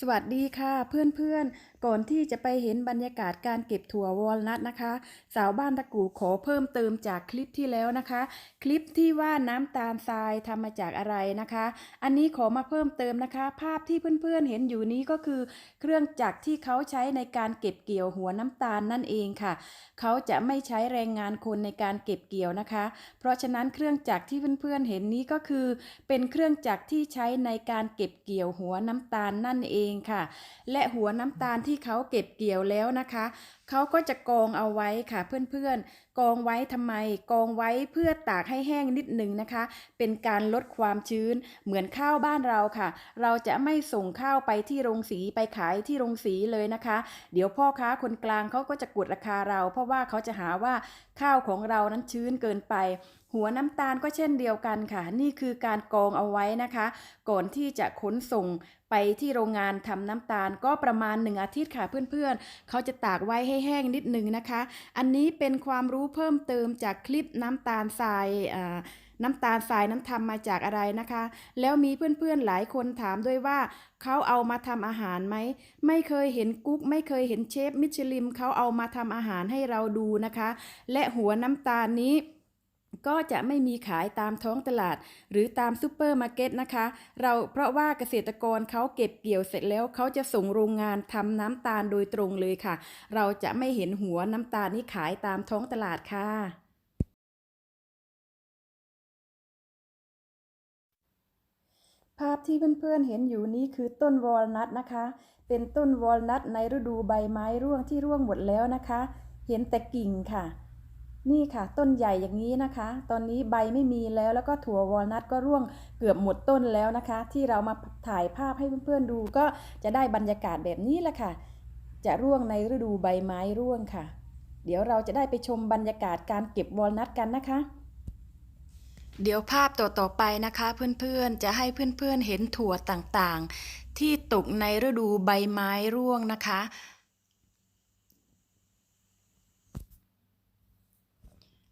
สวัสดีค่ะเพื่อนๆก่อนที่จะไปเห็นบรรยากาศการเก็บถั่ววอลนัทนะคะ สาวบ้านตะกูขอเพิ่มเติมจากคลิปที่แล้วนะคะ คลิปที่ว่าน้ำตาลทรายทำมาจากอะไรนะคะ อันนี้ขอมาเพิ่มเติมนะคะ ภาพที่เพื่อนๆเห็นอยู่นี้ก็คือ เครื่องจักรที่เขาใช้ในการเก็บเกี่ยวหัวน้ำตาลนั่นเองค่ะ เขาจะไม่ใช้แรงงานคนในการเก็บเกี่ยวนะคะ เพราะฉะนั้นเครื่องจักรที่เพื่อนๆเห็นนี้ก็คือ เป็นเครื่องจักรที่ใช้ในการเก็บเกี่ยวหัวน้ำตาลนั่นเองค่ะ และหัวน้ำตาลที่เขาเก็บเกี่ยวแล้วนะคะ เขาก็จะกองเอาไว้ค่ะเพื่อนๆ กองไว้ทำไม กองไว้เพื่อตากให้แห้งนิดนึงนะคะ เป็นการลดความชื้นเหมือนข้าวบ้านเราค่ะ เราจะไม่ส่งข้าวไปที่โรงสีไปขายที่โรงสีเลยนะคะ เดี๋ยวพ่อค้าคนกลางเขาก็จะกดราคาเรา เพราะว่าเขาจะหาว่าข้าวของเรานั้นชื้นเกินไปหัวน้ำตาลก็เช่นเดียวกันค่ะ นี่คือการกองเอาไว้นะคะ ก่อนที่จะขนส่ง ไปที่โรงงานทำน้ำตาลก็ประมาณหนึ่งอาทิตย์ค่ะเพื่อนๆ เขาจะตากไว้ให้แห้งนิดนึงนะคะ อันนี้เป็นความรู้เพิ่มเติมจากคลิปน้ำตาลทรายอ่าน้ำตาลทรายนั้นทำมาจากอะไรนะคะ แล้วมีเพื่อนๆหลายคนถามด้วยว่าเขาเอามาทำอาหารไหม ไม่เคยเห็นกุ๊ก ไม่เคยเห็นเชฟมิชลินเขาเอามาทำอาหารให้เราดูนะคะ และหัวน้ำตาลนี้ ก็จะไม่มีขายตามท้องตลาด หรือตามซูเปอร์มาร์เก็ตนะคะ เราเพราะว่าเกษตรกรเขาเก็บเกี่ยวเสร็จแล้วเขาจะส่งโรงงานทำน้ำตาลโดยตรงเลยค่ะ เราจะไม่เห็นหัวน้ำตาลนี้ขายตามท้องตลาดค่ะภาพที่เพื่อนๆเห็นอยู่นี้คือต้นวอลนัทนะคะ เป็นต้นวอลนัทในฤดูใบไม้ร่วงที่ร่วงหมดแล้วนะคะ เห็นแต่กิ่งค่ะ นี่ค่ะ ต้นใหญ่อย่างนี้นะคะ ตอนนี้ใบไม่มีแล้วแล้วก็ถั่ววอลนัทก็ร่วงเกือบหมดต้นแล้วนะคะ ที่เรามาถ่ายภาพให้เพื่อนๆดูก็จะได้บรรยากาศแบบนี้แหละค่ะ จะร่วงในฤดูใบไม้ร่วงค่ะ เดี๋ยวเราจะได้ไปชมบรรยากาศการเก็บวอลนัทกันนะคะ เดี๋ยวภาพต่อๆไปนะคะ เพื่อนๆจะให้เพื่อนๆเห็นถั่วต่างๆ ที่ตกในฤดูใบไม้ร่วงนะคะ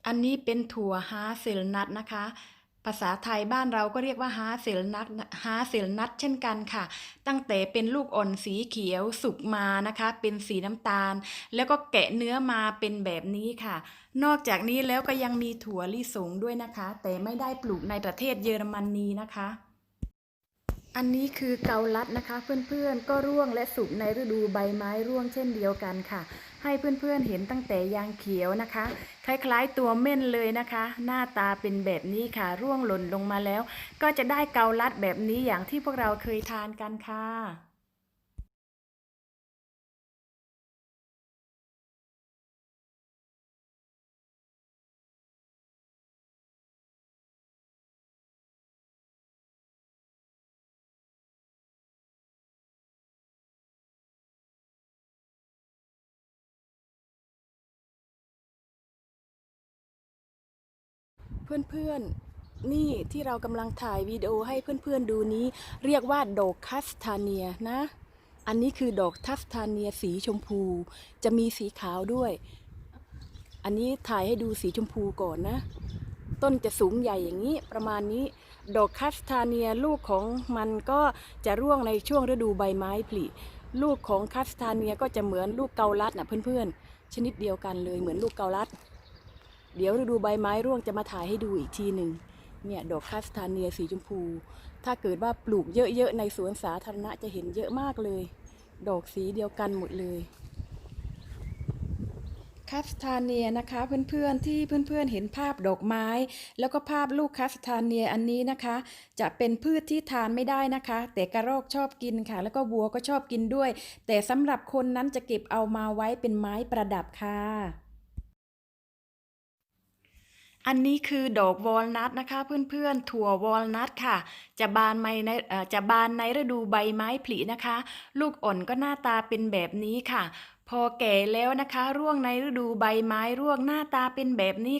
อันนี้เป็นถั่วฮาเซลนัทนะคะ ภาษาไทยบ้านเราก็เรียกว่าฮาเซลนัทฮาเซลนัทเช่นกันค่ะ ตั้งแต่เป็นลูกอ่อนสีเขียวสุกมานะคะ เป็นสีน้ำตาล แล้วก็แกะเนื้อมาเป็นแบบนี้ค่ะ นอกจากนี้แล้วก็ยังมีถั่วลิสงด้วยนะคะ แต่ไม่ได้ปลูกในประเทศเยอรมนีนะคะอันนี้คือเกาลัดนะคะ เพื่อนๆก็ร่วงและสุกในฤดูใบไม้ร่วงเช่นเดียวกันค่ะ ให้เพื่อนๆเห็นตั้งแต่ยางเขียวนะคะ คล้ายๆตัวเม่นเลยนะคะ หน้าตาเป็นแบบนี้ค่ะ ร่วงหล่นลงมาแล้ว ก็จะได้เกาลัดแบบนี้อย่างที่พวกเราเคยทานกันค่ะ เพื่อนๆ นี่ที่เรากำลังถ่ายวิดีโอให้เพื่อนๆดูนี้ เรียกว่าดอกคัสทาเนียนะ อันนี้คือดอกทัสทาเนียสีชมพู จะมีสีขาวด้วย อันนี้ถ่ายให้ดูสีชมพูก่อนนะ ต้นจะสูงใหญ่อย่างนี้ประมาณนี้ ดอกคัสทาเนียลูกของมันก็จะร่วงในช่วงฤดูใบไม้ผลิลูกของคัสทาเนียก็จะเหมือนลูกเกาลัดนะเพื่อนๆ ชนิดเดียวกันเลยเหมือนลูกเกาลัด เดี๋ยวฤดูใบไม้ร่วงจะมาถ่ายให้ดูอีกทีหนึ่งเนี่ยดอกคาสทาเนียสีชมพู ถ้าเกิดว่าปลูกเยอะๆในสวนสาธารณะจะเห็นเยอะมากเลย ดอกสีเดียวกันหมดเลยคาสทาเนียนะคะเพื่อนๆที่เพื่อนๆเห็นภาพดอกไม้ แล้วก็ภาพลูกคาสทาเนียอันนี้นะคะ จะเป็นพืชที่ทานไม่ได้นะคะ แต่กระรอกชอบกินค่ะ แล้วก็วัวก็ชอบกินด้วย แต่สำหรับคนนั้นจะเก็บเอามาไว้เป็นไม้ประดับค่ะ อันนี้คือดอกวอลนัทนะคะเพื่อนๆ ถั่ววอลนัทค่ะ จะบานในในจะบานในฤดูใบไม้ผลินะคะ ลูกอ่อนก็หน้าตาเป็นแบบนี้ค่ะ พอแก่แล้วนะคะ ร่วงในฤดูใบไม้ร่วงหน้าตาเป็นแบบนี้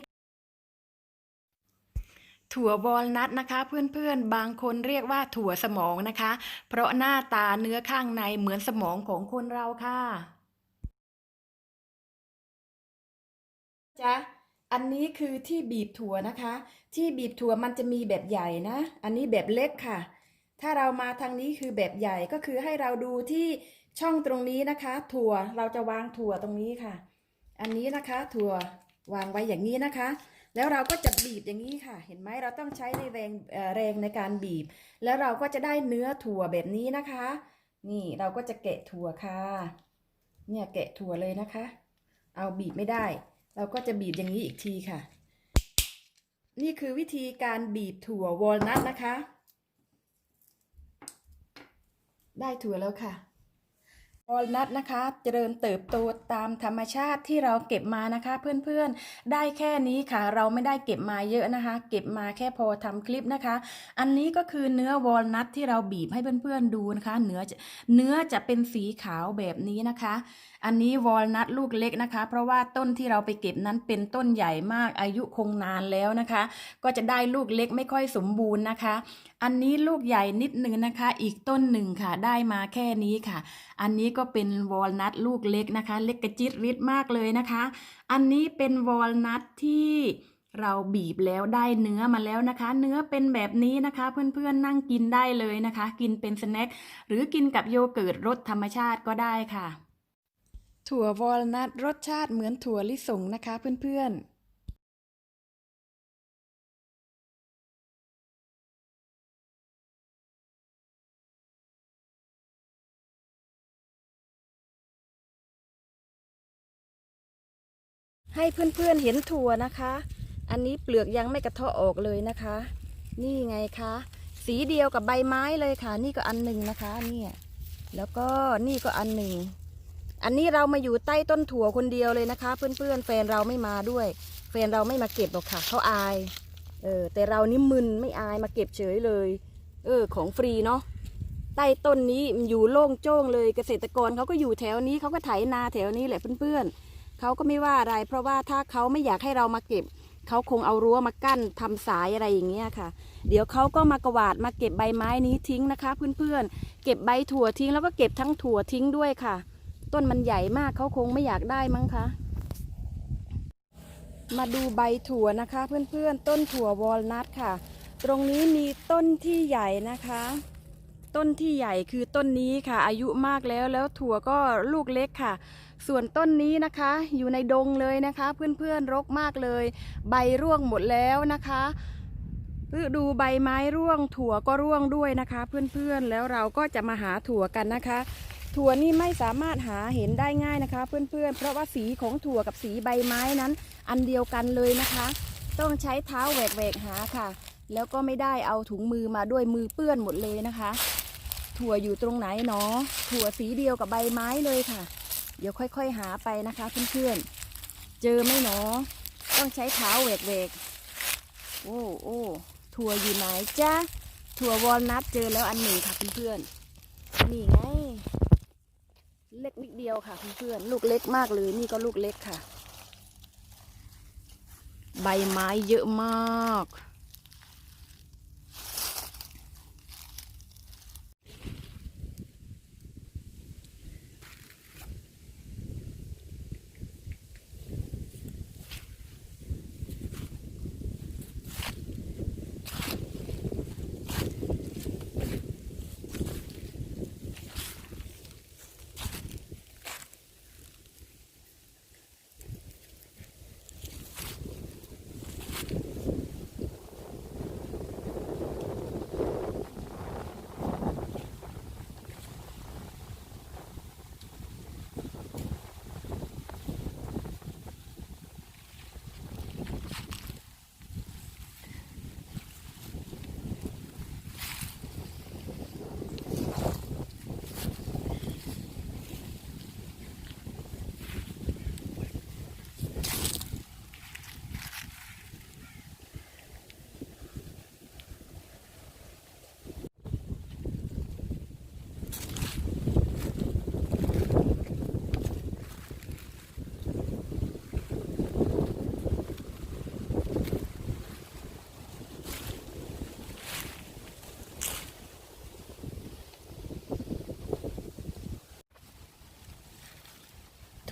ถั่ววอลนัทนะคะเพื่อนๆ บางคนเรียกว่าถั่วสมองนะคะ เพราะหน้าตาเนื้อข้างในเหมือนสมองของคนเราค่ะจ้ะ อันนี้คือที่บีบถั่วนะคะ ที่บีบถั่วมันจะมีแบบใหญ่นะ อันนี้แบบเล็กค่ะ ถ้าเรามาทางนี้คือแบบใหญ่ก็คือให้เราดูที่ช่องตรงนี้นะคะ ถั่วเราจะวางถั่วตรงนี้ค่ะ อันนี้นะคะ ถั่ววางไว้อย่างนี้นะคะ แล้วเราก็จะบีบอย่างนี้ค่ะ เห็นไหมเราต้องใช้ในแรงแรงในการบีบ แล้วเราก็จะได้เนื้อถั่วแบบนี้นะคะ นี่เราก็จะแกะถั่วค่ะ เนี่ยแกะถั่วเลยนะคะ เอาบีบไม่ได้ เราก็จะบีบอย่างนี้อีกทีค่ะ นี่คือวิธีการบีบถั่ววอลนัทนะคะ ได้ถั่วแล้วค่ะ วอลนัทนะคะเจริญเติบโตตามธรรมชาติที่เราเก็บมานะคะ เพื่อนๆ ได้แค่นี้ค่ะ เราไม่ได้เก็บมาเยอะนะคะ เก็บมาแค่พอทำคลิปนะคะ อันนี้ก็คือเนื้อวอลนัทที่เราบีบให้เพื่อนๆดูนะคะ เนื้อเนื้อจะเป็นสีขาวแบบนี้นะคะ อันนี้วอลนัทลูกเล็กนะคะ เพราะว่าต้นที่เราไปเก็บนั้นเป็นต้นใหญ่มากอายุคงนานแล้วนะคะ ก็จะได้ลูกเล็กไม่ค่อยสมบูรณ์นะคะอันนี้ลูกใหญ่นิดนึงนะคะ อีกต้นหนึ่งค่ะ ได้มาแค่นี้ค่ะ อันนี้ก็เป็นวอลนัทลูกเล็กนะคะ เล็กกระจิตริดมากเลยนะคะ อันนี้เป็นวอลนัทที่เราบีบแล้วได้เนื้อมาแล้วนะคะ เนื้อเป็นแบบนี้นะคะ เพื่อนๆนั่งกินได้เลยนะคะ กินเป็นสแน็คหรือกินกับโยเกิร์ตรสธรรมชาติก็ได้ค่ะ ถั่ววอลนัทรสชาติเหมือนถั่วลิสงนะคะเพื่อนๆ ให้เพื่อนๆเห็นถั่วนะคะ อันนี้เปลือกยังไม่กระเทาะออกเลยนะคะ นี่ไงคะ สีเดียวกับใบไม้เลยค่ะ นี่ก็อันหนึ่งนะคะเนี่ยแล้วก็นี่ก็อันหนึ่งอันนี้เรามาอยู่ใต้ต้นถั่วคนเดียวเลยนะคะ เพื่อนๆแฟนเราไม่มาด้วย แฟนเราไม่มาเก็บหรอกค่ะเขาอายเออแต่เรานี่มึนไม่อายมาเก็บเฉยเลย เออ ของฟรีเนาะใต้ต้นนี้อยู่โล่งโจ้งเลยเกษตรกรเขาก็อยู่แถวนี้เขาก็ไถนาแถวนี้แหละเพื่อนๆ เขาก็ไม่ว่าอะไร เพราะว่าถ้าเขาไม่อยากให้เรามาเก็บเขาคงเอารั้วมากั้นทำสายอะไรอย่างเงี้ยค่ะ เดี๋ยวเขาก็มากวาดมาเก็บใบไม้นี้ทิ้งนะคะ เพื่อนๆ เก็บใบถั่วทิ้งแล้วก็เก็บทั้งถั่วทิ้งด้วยค่ะ ต้นมันใหญ่มากเขาคงไม่อยากได้มั้งคะ มาดูใบถั่วนะคะ เพื่อนๆ ต้นถั่ววอลนัทค่ะ ตรงนี้มีต้นที่ใหญ่นะคะ ต้นที่ใหญ่คือต้นนี้ค่ะ อายุมากแล้วแล้วถั่วก็ลูกเล็กค่ะ ส่วนต้นนี้นะคะอยู่ในดงเลยนะคะ เพื่อนๆรกมากเลย ใบร่วงหมดแล้วนะคะดูใบไม้ร่วงถั่วก็ร่วงด้วยนะคะ เพื่อนๆแล้วเราก็จะมาหาถั่วกันนะคะ ถั่วนี่ไม่สามารถหาเห็นได้ง่ายนะคะ เพื่อนๆ เพราะว่าสีของถั่วกับสีใบไม้นั้น อันเดียวกันเลยนะคะ ต้องใช้เท้าแหวกๆหาค่ะ แล้วก็ไม่ได้เอาถุงมือมาด้วยมือเปื้อนหมดเลยนะคะ ถั่วอยู่ตรงไหนเนาะถั่วสีเดียวกับใบไม้เลยค่ะ เดี๋ยวค่อยๆหาไปนะคะเพื่อนๆ เจอไหมเนาะต้องใช้เท้าแหวกๆโอ้โอ้ถั่วอยู่ไหนจ๊ะถั่ววอลนัทเจอแล้วอันหนึ่งค่ะเพื่อนๆ นี่ไง เล็กนิดเดียวค่ะเพื่อนๆ ลูกเล็กมากเลยนี่ก็ลูกเล็กค่ะ ใบไม้เยอะมาก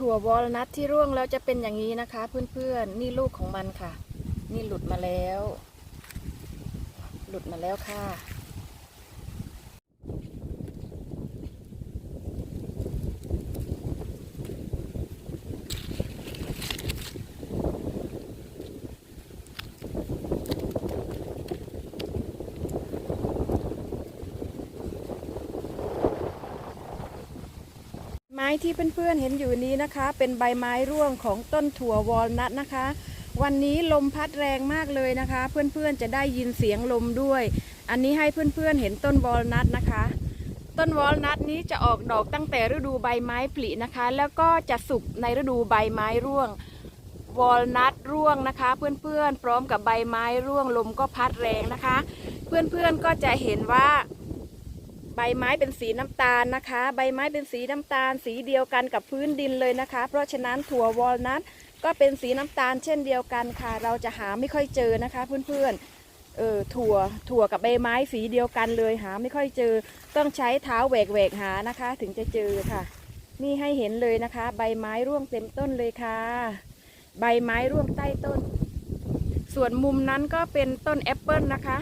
ถั่ววอลนัทที่ร่วงแล้วจะเป็นอย่างนี้นะคะ เพื่อนๆ นี่ลูกของมันค่ะ นี่หลุดมาแล้ว หลุดมาแล้วค่ะ ที่เพื่อนๆเห็นอยู่นี้นะคะ เป็นใบไม้ร่วงของต้นถั่ววอลนัทนะคะ วันนี้ลมพัดแรงมากเลยนะคะ เพื่อนๆจะได้ยินเสียงลมด้วย อันนี้ให้เพื่อนๆเห็นต้นวอลนัทนะคะ ต้นวอลนัทนี้จะออกดอกตั้งแต่ฤดูใบไม้ผลินะคะ แล้วก็จะสุกในฤดูใบไม้ร่วงวอลนัทร่วงนะคะ เพื่อนๆพร้อมกับใบไม้ร่วงลมก็พัดแรงนะคะ เพื่อนๆก็จะเห็นว่า ใบไม้เป็นสีน้ำตาลนะคะ ใบไม้เป็นสีน้ำตาล สีเดียวกันกับพื้นดินเลยนะคะ เพราะฉะนั้นถั่ววอลนัทก็เป็นสีน้ำตาลเช่นเดียวกันค่ะ เราจะหาไม่ค่อยเจอนะคะ เพื่อนๆ เออถั่วถั่วกับใบไม้สีเดียวกันเลยหาไม่ค่อยเจอ ต้องใช้เท้าแหวกแหวกๆหานะคะ ถึงจะเจอค่ะ นี่ให้เห็นเลยนะคะ ใบไม้ร่วงเต็มต้นเลยค่ะ ใบไม้ร่วงใต้ต้น ส่วนมุมนั้นก็เป็นต้นแอปเปิลนะคะ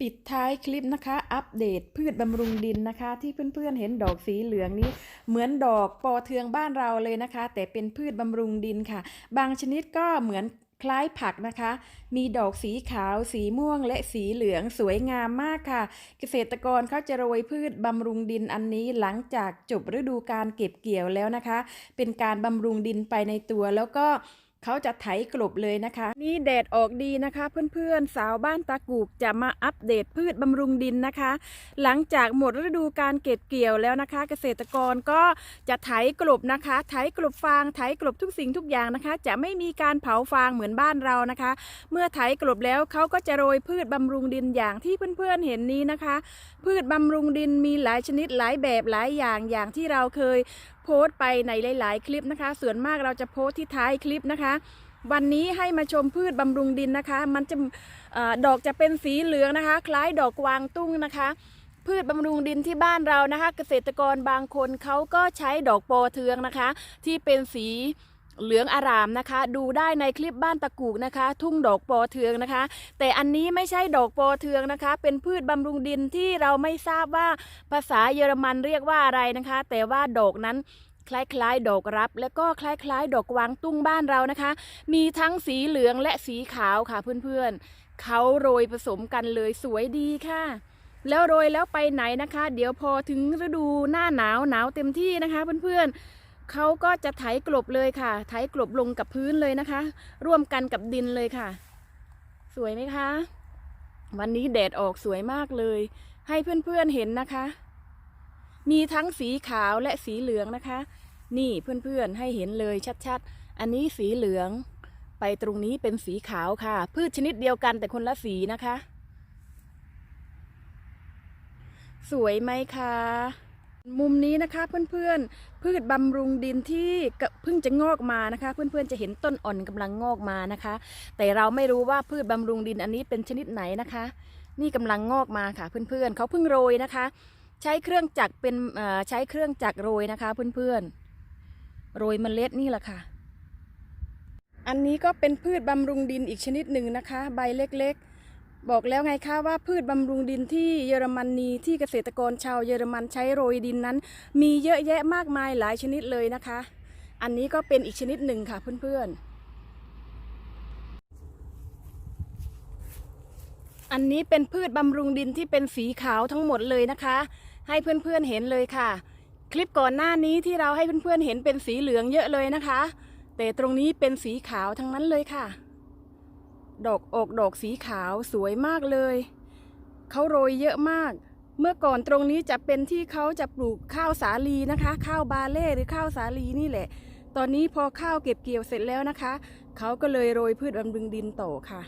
ปิดท้ายคลิปนะคะ อัปเดตพืชบำรุงดินนะคะ ที่เพื่อนๆเห็นดอกสีเหลืองนี้ เหมือนดอกปอเทืองบ้านเราเลยนะคะ แต่เป็นพืชบำรุงดินค่ะ บางชนิดก็เหมือนคล้ายผักนะคะ มีดอกสีขาว สีม่วง และสีเหลืองสวยงามมากค่ะ เกษตรกรเขาจะโรยพืชบำรุงดินอันนี้หลังจากจบฤดูการเก็บเกี่ยวแล้วนะคะ เป็นการบำรุงดินไปในตัวแล้วก็ เขาจะไถกลบเลยนะคะ นี่แดดออกดีนะคะ เพื่อนๆ สาวบ้านตากูกจะมาอัปเดตพืชบำรุงดินนะคะ หลังจากหมดฤดูการเก็บเกี่ยวแล้วนะคะ เกษตรกรก็จะไถกลบนะคะไถกลบฟางไถกลบทุกสิ่งทุกอย่างนะคะ จะไม่มีการเผาฟางเหมือนบ้านเรานะคะ เมื่อไถกลบแล้วเขาก็จะโรยพืชบำรุงดินอย่างที่เพื่อนๆเห็นนี้นะคะ พืชบำรุงดินมีหลายชนิดหลายแบบหลายอย่างอย่างที่เราเคย โพสต์ไปในหลาย ๆ คลิปนะคะ ส่วนมากเราจะโพสต์ที่ท้ายคลิปนะคะ วันนี้ให้มาชมพืชบำรุงดินนะคะ มันจะอดอกจะเป็นสีเหลืองนะคะ คล้ายดอกกวางตุ้งนะคะ พืชบำรุงดินที่บ้านเรานะคะ เกษตรกรบางคนเขาก็ใช้ดอกโปเทืองนะคะ ที่เป็นสี เหลืองอารามนะคะ ดูได้ในคลิปบ้านตะกูกนะคะ ทุ่งดอกปอเทืองนะคะ แต่อันนี้ไม่ใช่ดอกปอเทืองนะคะ เป็นพืชบำรุงดินที่เราไม่ทราบว่าภาษาเยอรมันเรียกว่าอะไรนะคะ แต่ว่าดอกนั้นคล้ายๆ ดอกรับ และก็คล้ายๆ ดอกกวางตุ้งบ้านเรานะคะ มีทั้งสีเหลืองและสีขาวค่ะเพื่อนๆเขาโรยผสมกันเลยสวยดีค่ะ แล้วโรยแล้วไปไหนนะคะ เดี๋ยวพอถึงฤดูหน้าหนาวหนาวเต็มที่นะคะเพื่อนๆ เขาก็จะไถกลบเลยค่ะ ไถกลบลงกับพื้นเลยนะคะ ร่วมกันกับดินเลยค่ะ สวยไหมคะ วันนี้แดดออกสวยมากเลย ให้เพื่อนๆเห็นนะคะ มีทั้งสีขาวและสีเหลืองนะคะ นี่เพื่อนๆให้เห็นเลยชัดๆ อันนี้สีเหลือง ไปตรงนี้เป็นสีขาวค่ะ พืชชนิดเดียวกันแต่คนละสีนะคะ สวยไหมคะ มุมนี้นะคะเพื่อนๆพืชบำรุงดินที่เพิ่งจะงอกมานะคะ เพื่อนๆจะเห็นต้นอ่อนกำลังงอกมานะคะ แต่เราไม่รู้ว่าพืชบำรุงดินอันนี้เป็นชนิดไหนนะคะ นี่กำลังงอกมาค่ะเพื่อนๆเขาเพิ่งโรยนะคะ ใช้เครื่องจักรเป็นใช้เครื่องจักรโรยนะคะ เพื่อนๆโรยเมล็ดนี่แหละค่ะ อันนี้ก็เป็นพืชบำรุงดินอีกชนิดหนึ่งนะคะ ใบเล็กๆ บอกแล้วไงคะว่าพืชบำรุงดินที่เยอรมนีที่เกษตรกรชาวเยอรมันใช้โรยดินนั้น มีเยอะแยะมากมายหลายชนิดเลยนะคะ อันนี้ก็เป็นอีกชนิดหนึ่งค่ะเพื่อนๆ อันนี้เป็นพืชบำรุงดินที่เป็นสีขาวทั้งหมดเลยนะคะ ให้เพื่อนๆเห็นเลยค่ะ คลิปก่อนหน้านี้ที่เราให้เพื่อนๆเห็นเป็นสีเหลืองเยอะเลยนะคะ แต่ตรงนี้เป็นสีขาวทั้งนั้นเลยค่ะ ดอกอกดอกสีขาวสวยมากเลย เขาโรยเยอะมาก เมื่อก่อนตรงนี้จะเป็นที่เขาจะปลูกข้าวสาลีนะคะ ข้าวบาเล่หรือข้าวสาลีนี่แหละ ตอนนี้พอข้าวเก็บเกี่ยวเสร็จแล้วนะคะ เขาก็เลยโรยพืชบำรุงดินต่อค่ะ